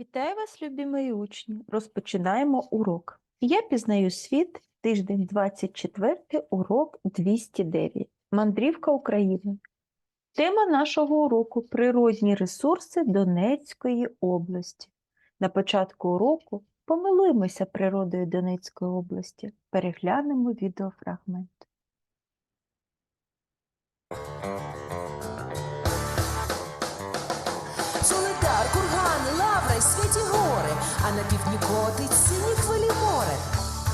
Вітаю вас, любі мої учні! Розпочинаємо урок. Я пізнаю світ, тиждень 24, урок 209. Мандрівка України. Тема нашого уроку природні ресурси Донецької області. На початку уроку помилуємося природою Донецької області. Переглянемо відеофрагмент. Лавра гори, а на півдні котить сині хвилі море.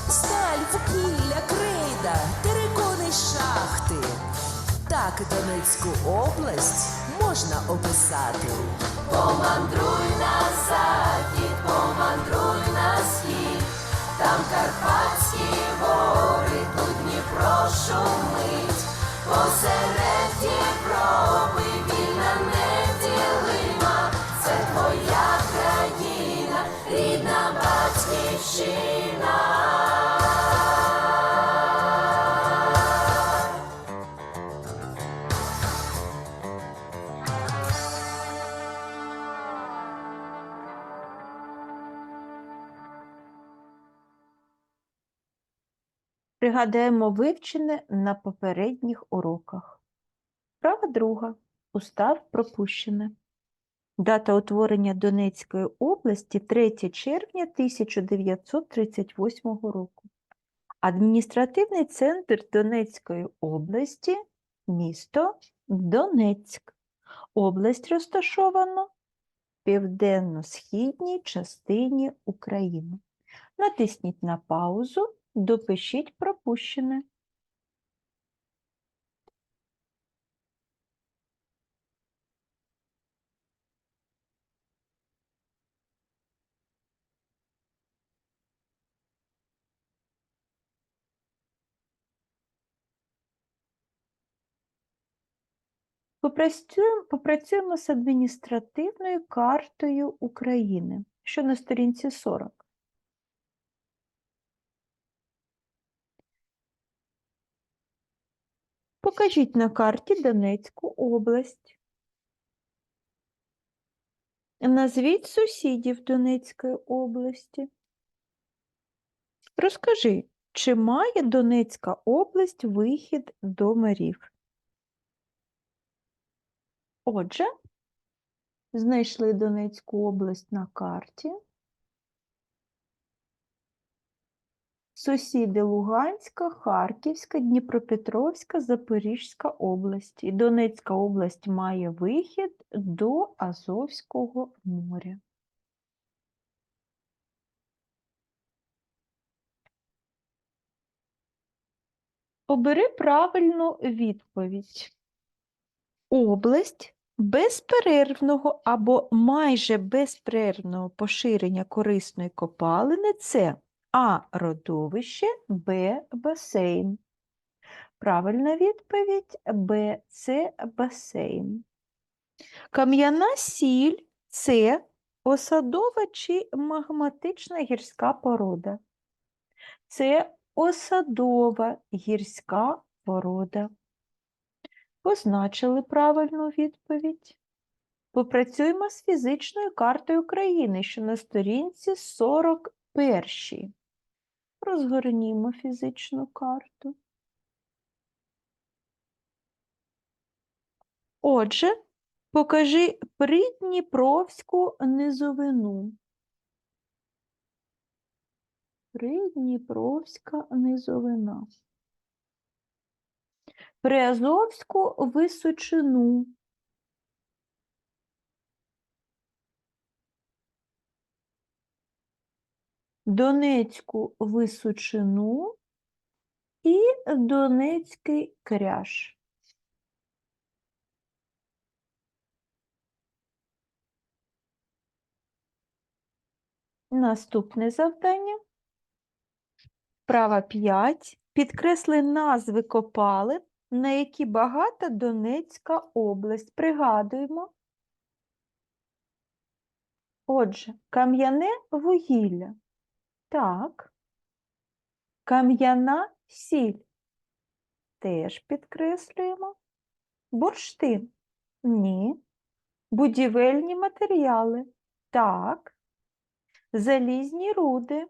Сталь, вугілля, крейда, терикони шахти. Так Донецьку область можна описати. Помандруй на Пригадаємо вивчене на попередніх уроках. Права друга. Устав пропущене. Дата утворення Донецької області 3 червня 1938 року. Адміністративний центр Донецької області місто Донецьк. Область розташована в південно-східній частині України. Натисніть на паузу, допишіть пропущене. Попрацюємо, попрацюємо з адміністративною картою України, що на сторінці 40. Покажіть на карті Донецьку область. Назвіть сусідів Донецької області. Розкажи, чи має Донецька область вихід до морів? Отже, знайшли Донецьку область на карті. Сусіди Луганська, Харківська, Дніпропетровська, Запорізька області. Донецька область має вихід до Азовського моря. Обери правильну відповідь. Область безперервного або майже безперервного поширення корисної копалини це А. Родовище, Б. Басейн. Правильна відповідь Б. Це басейн. Кам'яна сіль це осадова чи магматична гірська порода. Це осадова гірська порода. Позначили правильну відповідь. Попрацюємо з фізичною картою України, що на сторінці 41. Розгорнімо фізичну карту. Отже, покажи Придніпровську низовину. Придніпровська низовина. Приазовську височину. Донецьку височину і Донецький кряж. Наступне завдання. Права 5. Підкресли назви копалин, на які багата Донецька область. Пригадуємо. Отже, кам'яне вугілля. Так. Кам'яна сіль. Теж підкреслюємо. Бурштин. Ні. Будівельні матеріали. Так. Залізні руди.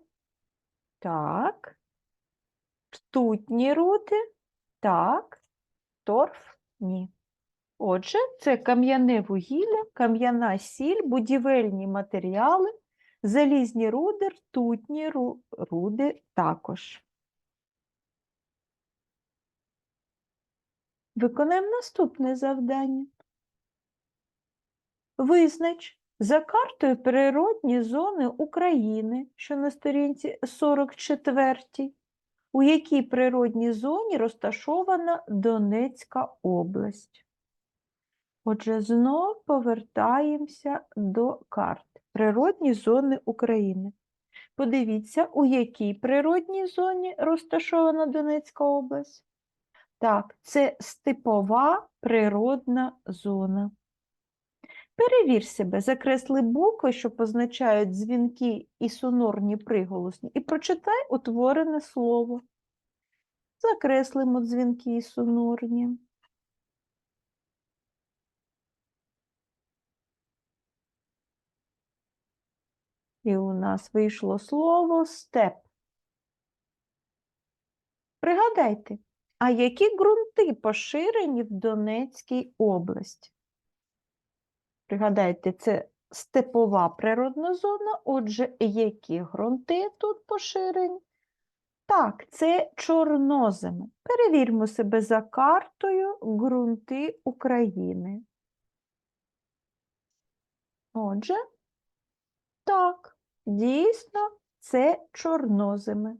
Так. Ртутні руди. Так. Торф ні. Отже, це кам'яне вугілля, кам'яна сіль, будівельні матеріали, залізні руди, ртутні ру- руди також. Виконаємо наступне завдання. Визнач за картою природні зони України, що на сторінці 44, у якій природній зоні розташована Донецька область. Отже, знов повертаємося до карт. Природні зони України. Подивіться, у якій природній зоні розташована Донецька область. Так, це степова природна зона. Перевір себе, закресли букви, що позначають дзвінки і сонорні приголосні, і прочитай утворене слово. Закреслимо дзвінки і сонорні. І у нас вийшло слово степ. Пригадайте, а які ґрунти поширені в Донецькій області? Пригадайте, це степова природна зона, отже, які ґрунти тут поширені? Так, це чорноземи. Перевірмо себе за картою ґрунти України. Отже, так, дійсно, це чорноземи.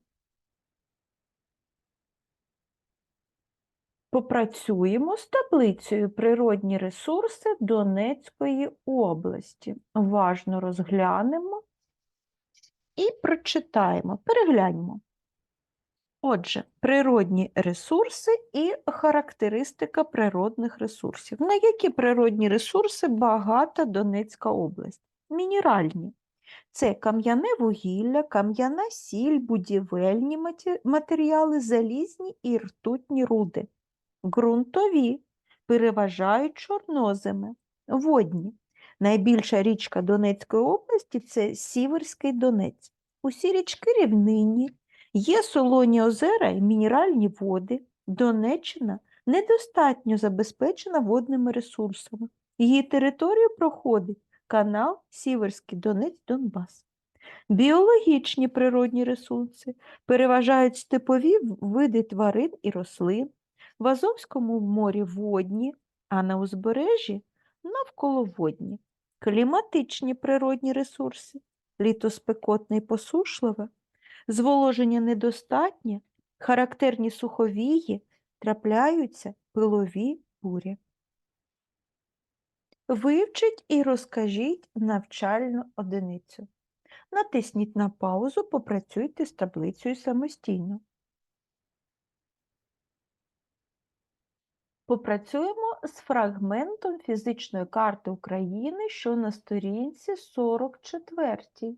Попрацюємо з таблицею природні ресурси Донецької області. Уважно розглянемо і прочитаємо, перегляньмо. Отже, природні ресурси і характеристика природних ресурсів. На які природні ресурси багата Донецька область? Мінеральні. Це кам'яне вугілля, кам'яна сіль, будівельні матеріали, залізні і ртутні руди. Ґрунтові переважають чорноземи, водні. Найбільша річка Донецької області це Сіверський Донець. Усі річки рівнинні, є солоні озера і мінеральні води. Донеччина недостатньо забезпечена водними ресурсами. Її територію проходить канал Сіверський Донець-Донбас. Біологічні природні ресурси переважають степові види тварин і рослин, в Азовському морі водні, а на узбережжі навколоводні. Кліматичні природні ресурси, літо спекотне і посушливе, зволоження недостатнє, характерні суховії, трапляються пилові бурі. Вивчіть і розкажіть навчальну одиницю. Натисніть на паузу, попрацюйте з таблицею самостійно. Попрацюємо з фрагментом фізичної карти України, що на сторінці 44.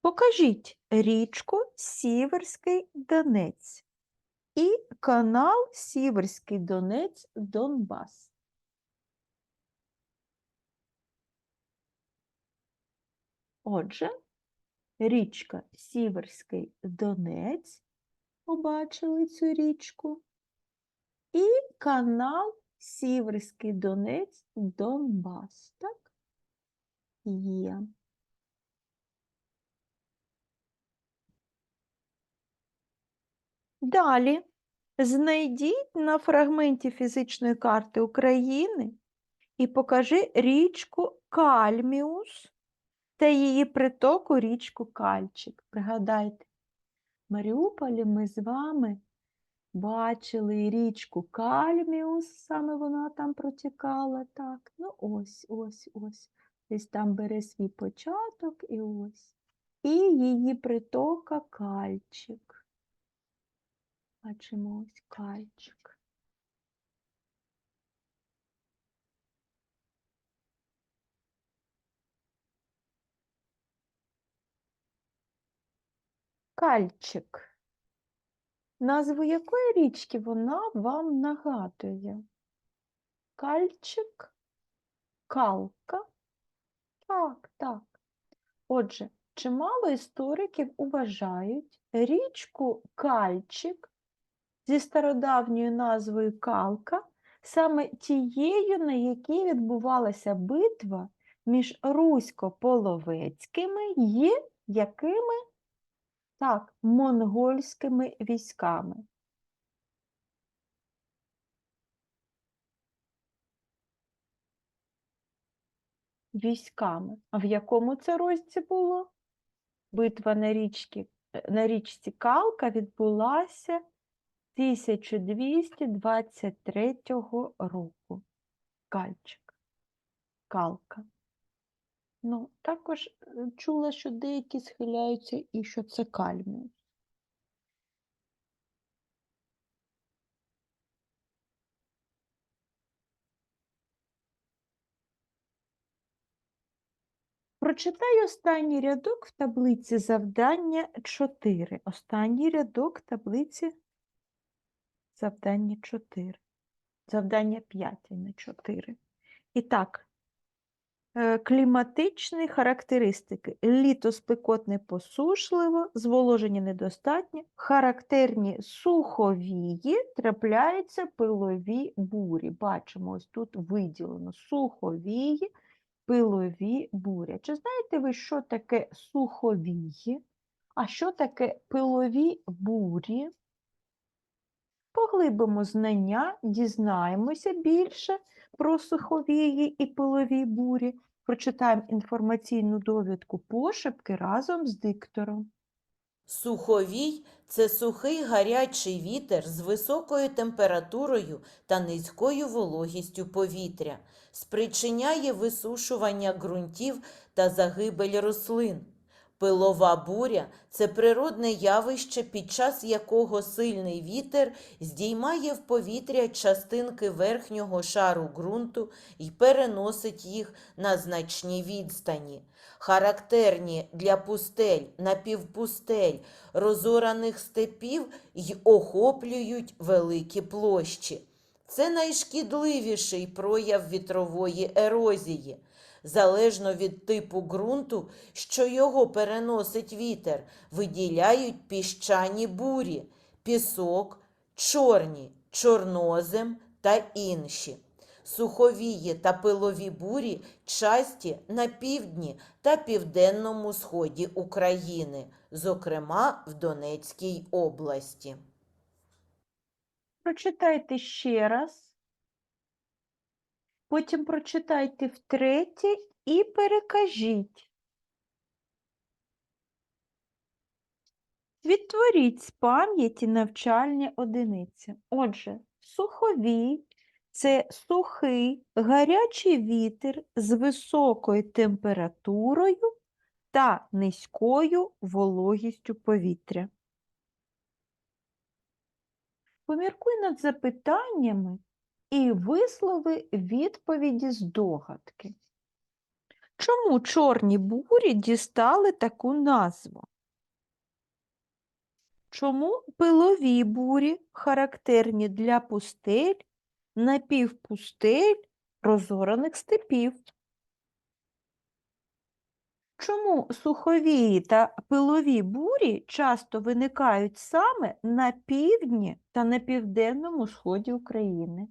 Покажіть річку Сіверський Донець і канал Сіверський Донець Донбас. Отже, річка Сіверський Донець, побачили цю річку, і канал Сіверський Донець Донбас. Так? Є. Далі знайдіть на фрагменті фізичної карти України і покажи річку Кальміус та її притоку річку Кальчик. Пригадайте, в Маріуполі ми з вами бачили річку Кальміус, саме вона там протікала. Так, ну ось, ось, ось. Десь там бере свій початок і ось. І її притока Кальчик. Бачимо ось Кальчик. Кальчик. Назву якої річки вона вам нагадує? Кальчик, калка. Так, так. Отже, чимало істориків вважають річку Кальчик зі стародавньою назвою Калка саме тією, на якій відбувалася битва між русько-половецькими і якими? Так, монгольськими військами. Військами. А в якому це році було? Битва на, річці, на річці Калка відбулася 1223 року. Кальчик. Калка. Ну, також е, чула, що деякі схиляються і що це кальміус. Прочитай останній рядок в таблиці завдання 4. Останній рядок таблиці завдання 4. Завдання 5, а не 4. І так, е, кліматичні характеристики. Літо спекотне посушливо, зволоження недостатньо, характерні суховії, трапляються пилові бурі. Бачимо, ось тут виділено суховії, пилові бурі. Чи знаєте ви, що таке суховії? А що таке пилові бурі? Поглибимо знання, дізнаємося більше про суховії і пилові бурі, прочитаємо інформаційну довідку пошепки разом з диктором. Суховій це сухий гарячий вітер з високою температурою та низькою вологістю повітря, спричиняє висушування ґрунтів та загибель рослин. Пилова буря це природне явище, під час якого сильний вітер здіймає в повітря частинки верхнього шару ґрунту і переносить їх на значні відстані. Характерні для пустель, напівпустель, розораних степів й охоплюють великі площі. Це найшкідливіший прояв вітрової ерозії. Залежно від типу ґрунту, що його переносить вітер, виділяють піщані бурі, пісок, чорні, чорнозем та інші. Суховії та пилові бурі часті на півдні та південному сході України, зокрема в Донецькій області. Прочитайте ще раз, потім прочитайте втретє і перекажіть. Відтворіть з пам'яті навчальні одиниці. Отже, суховій це сухий гарячий вітер з високою температурою та низькою вологістю повітря. Поміркуй над запитаннями і вислови відповіді з догадки. Чому чорні бурі дістали таку назву? Чому пилові бурі характерні для пустель, напівпустель, розораних степів? Чому суховії та пилові бурі часто виникають саме на півдні та на південному сході України?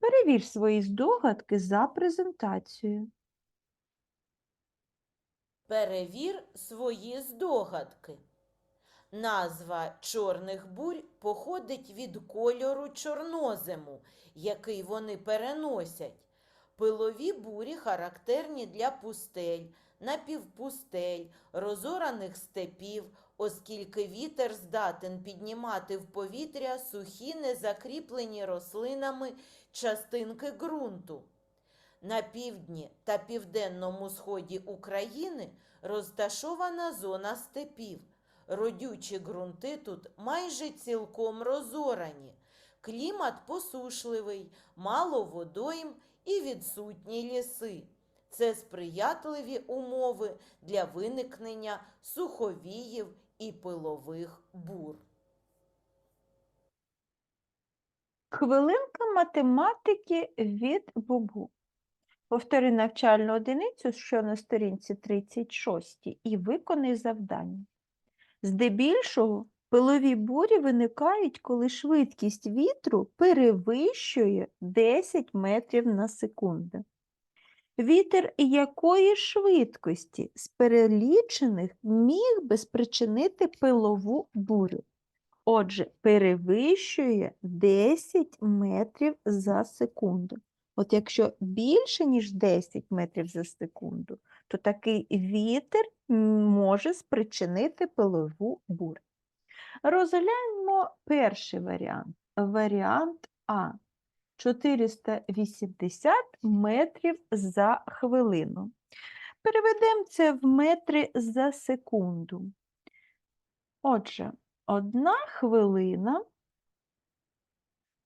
Перевір свої здогадки за презентацією. Перевір свої здогадки. Назва чорних бурь походить від кольору чорнозему, який вони переносять. Пилові бурі характерні для пустель, напівпустель, розораних степів, оскільки вітер здатен піднімати в повітря сухі незакріплені рослинами частинки ґрунту. На півдні та південному сході України розташована зона степів. Родючі ґрунти тут майже цілком розорані. Клімат посушливий, мало водойм і відсутні ліси. Це сприятливі умови для виникнення суховіїв і пилових бур. Хвилинка математики від Бубу. Повтори навчальну одиницю, що на сторінці 36, і виконай завдання. Здебільшого пилові бурі виникають, коли швидкість вітру перевищує 10 метрів на секунду. Вітер якої швидкості з перелічених міг би спричинити пилову бурю? Отже, перевищує 10 метрів за секунду. От якщо більше, ніж 10 метрів за секунду, то такий вітер може спричинити пилову бурю. Розгляньмо перший варіант. Варіант А. 480 метрів за хвилину. Переведемо це в метри за секунду. Отже, одна хвилина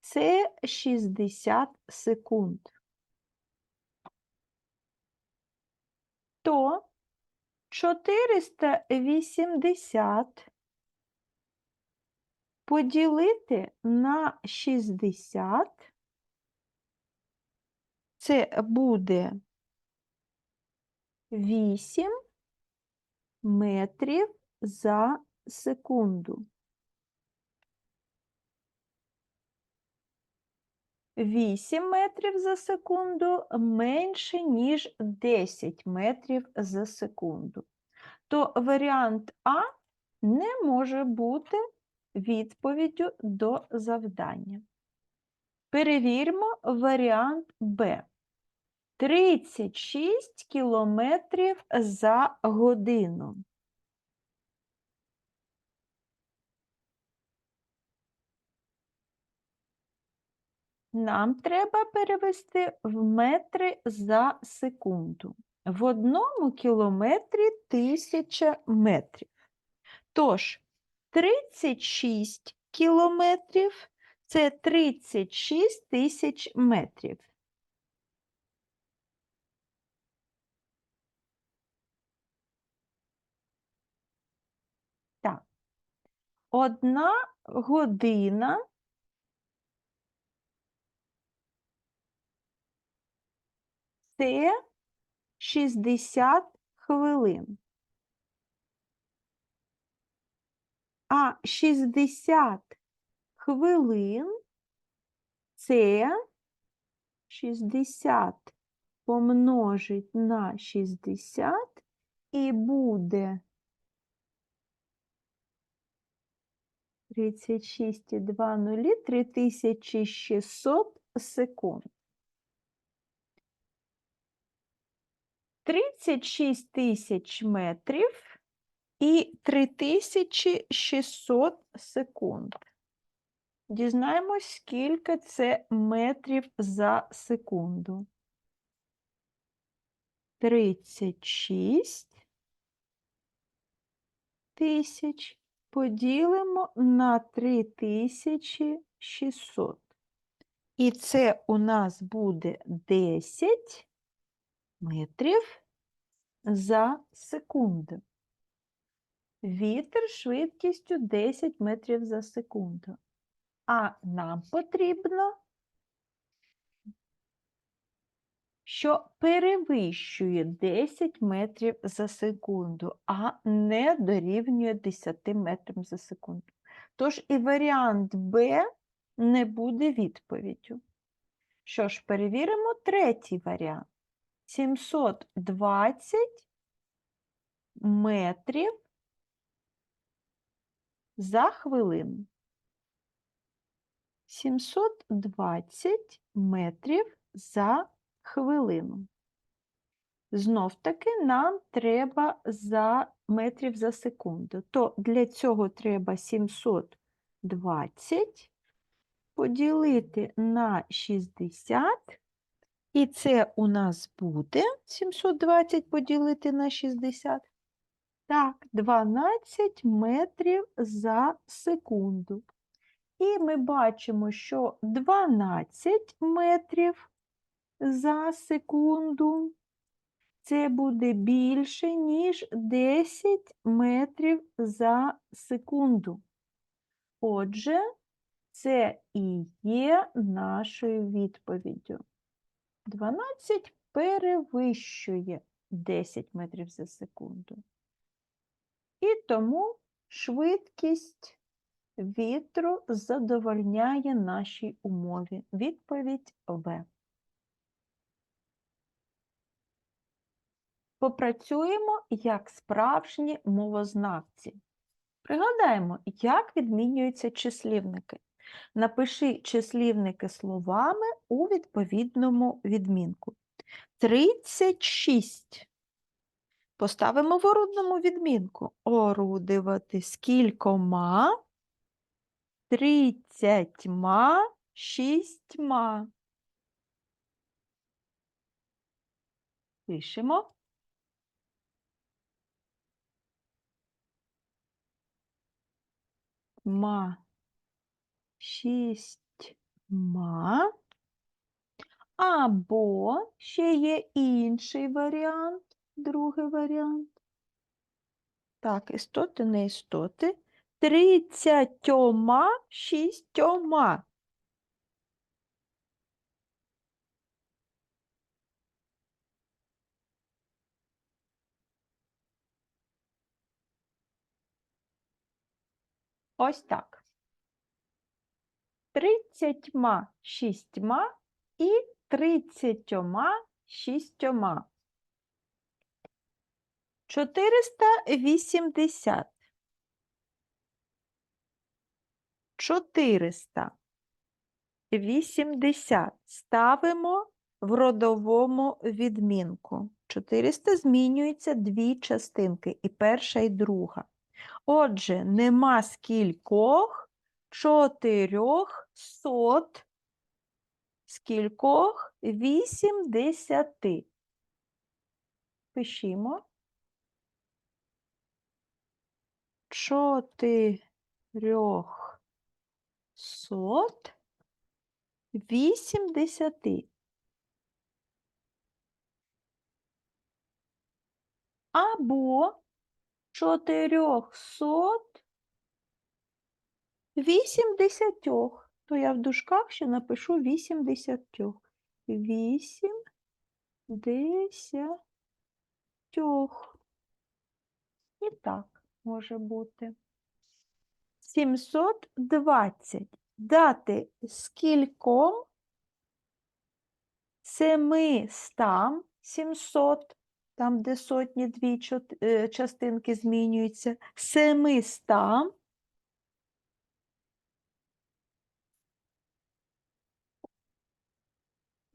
це 60 секунд. То 480 поділити на 60 це буде 8 метрів за секунду. 8 метрів за секунду менше, ніж 10 метрів за секунду. То варіант А не може бути відповіддю до завдання. Перевіримо варіант Б. 36 кілометрів за годину. Нам треба перевести в метри за секунду. В одному кілометрі тисяча метрів. Тож, 36 кілометрів це 36 тисяч метрів. Так. Одна година це 60 хвилин. А 60 хвилин це 60 помножить на 60 і буде 36 і 2 нулі 3600 секунд. 36 тисяч метрів і 3600 секунд. Дізнаємось, скільки це метрів за секунду. 36 тисяч поділимо на 3600. І це у нас буде 10 метрів за секунду. Вітер швидкістю 10 метрів за секунду. А нам потрібно, що перевищує 10 метрів за секунду, а не дорівнює 10 метрам за секунду. Тож і варіант Б не буде відповіддю. Що ж, перевіримо третій варіант. 720 метрів за хвилину. 720 метрів за хвилину. Знов таки нам треба за метрів за секунду. То для цього треба 720 поділити на 60 і це у нас буде 720 поділити на 60. Так, 12 метрів за секунду. І ми бачимо, що 12 метрів за секунду це буде більше, ніж 10 метрів за секунду. Отже, це і є нашою відповіддю. 12 перевищує 10 метрів за секунду. І тому швидкість вітру задовольняє нашій умові. Відповідь В. Попрацюємо як справжні мовознавці. Пригадаємо, як відмінюються числівники. Напиши числівники словами у відповідному відмінку. 36. Поставимо в орудному відмінку. Орудувати скількома? Тридцятьма шістьма. Пишемо. Ма шістьма. Або ще є інший варіант, другий варіант. Так, істоти, не істоти. Тридцятьома шістьома. Ось так. Тридцятьма шістьма і тридцятьома шістьома. 480. 480 ставимо в родовому відмінку. 400 змінюється дві частинки, і перша, і друга. Отже, нема скількох чотирьохсот, скількох вісімдесяти. Пишімо. Чотирьохсот вісімдесяти. Або вісімдесятьох. То я в дужках ще напишу. Вісім десятьох. І так може бути. 720. Дати скільком? Семистам 700, там, де сотні дві е, частинки змінюються. Семистам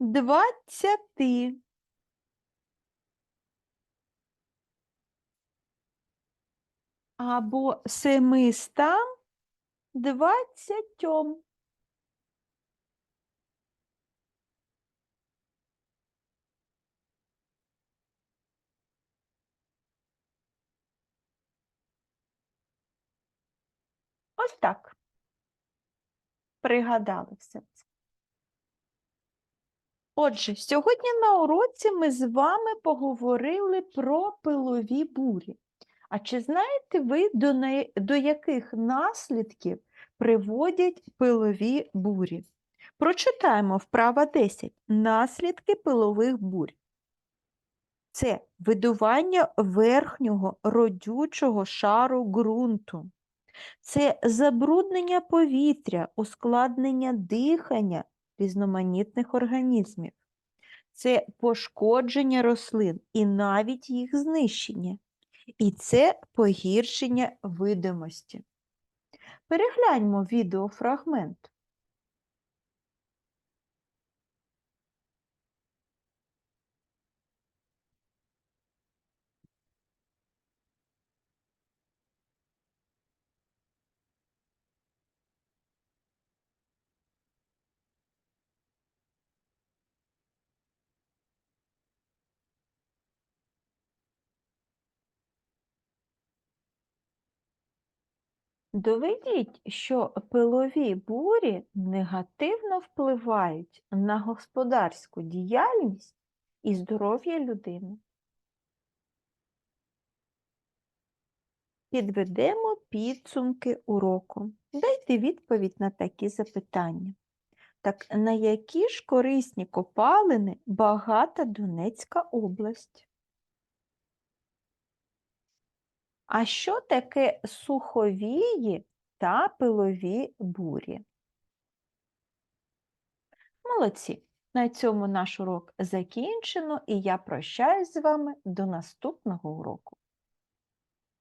двадцяти. Або семистам двадцятьом. Ось так. Пригадали все. Отже, сьогодні на уроці ми з вами поговорили про пилові бурі. А чи знаєте ви, до, не- до яких наслідків приводять пилові бурі? Прочитаємо вправа 10. Наслідки пилових бурь. Це видування верхнього родючого шару ґрунту. Це забруднення повітря, ускладнення дихання різноманітних організмів. Це пошкодження рослин і навіть їх знищення. І це погіршення видимості. Перегляньмо відеофрагмент. Доведіть, що пилові бурі негативно впливають на господарську діяльність і здоров'я людини. Підведемо підсумки уроку. Дайте відповідь на такі запитання. Так на які ж корисні копалини багата Донецька область? А що таке суховії та пилові бурі? Молодці! На цьому наш урок закінчено, і я прощаюсь з вами до наступного уроку.